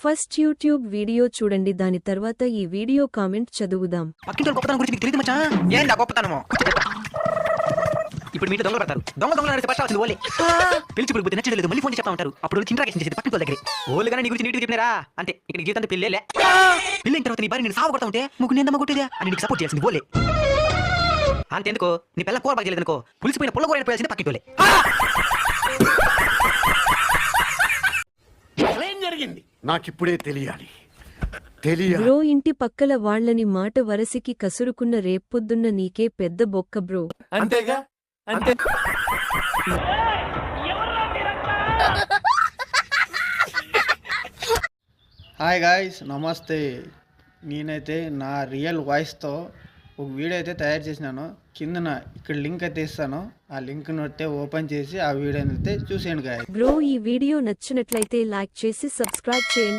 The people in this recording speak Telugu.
ఫస్ట్ యూట్యూబ్ వీడియో చూడండి దాని తర్వాత ఈ వీడియో కామెంట్ చదువుదాం. పక్కింటి గొప్పతనం గురించి నీకు తెలియదు మచ్చా? ఏందా గొప్పతనము? ఇప్పుడు మీరు దొంగలు పెడతారు. దొంగ దొంగలు ఫస్ట్ వచ్చింది ఓలే. పిలిచి నచ్చలేదు మళ్ళీ ఫోన్ చెప్తా ఉంటారు. అప్పుడు చేసేది పక్కింటి దగ్గర. ఓలు కానీ నీ గురించి నీటికి చెప్పినారా? అంతే ఇక నీ జీవితం పెళ్ళేలే పెళ్ళైన తర్వాత నీ భార్య నేను సాగు కొడతా ఉంటే ముగ్గు నేను కొట్టేదే? అని నీకు సపోర్ట్ చేయాల్సింది ఓలే. అంతేందుకో? నీ పిల్ల కూర బాగా చేయలేదు అనుకో పులిసిపోయిన పుల్ల కూర పోయాల్సింది పక్కింటి వాళ్ళే. ఏం జరిగింది? నాకిప్పుడే తెలియాలి. తెలియాలి బ్రో ఇంటి పక్కల వాళ్ళని మాట వరసికి కసురుకున్న రేపొద్దున్న నీకే పెద్ద బొక్క బ్రో. అంతేగా? అంతే. హాయ్ గాయ్స్ నమస్తే. నేనైతే నా రియల్ వాయిస్తో ఒక వీడియో అయితే తయారు చేసినాను. కిందన ఇక్కడ లింక్ అయితే ఇస్తాను. ఆ లింక్ అయితే ఓపెన్ చేసి ఆ వీడియోని అయితే చూసేయండి బ్రో ఈ వీడియో నచ్చినట్లయితే లైక్ చేసి సబ్స్క్రైబ్ చేయండి.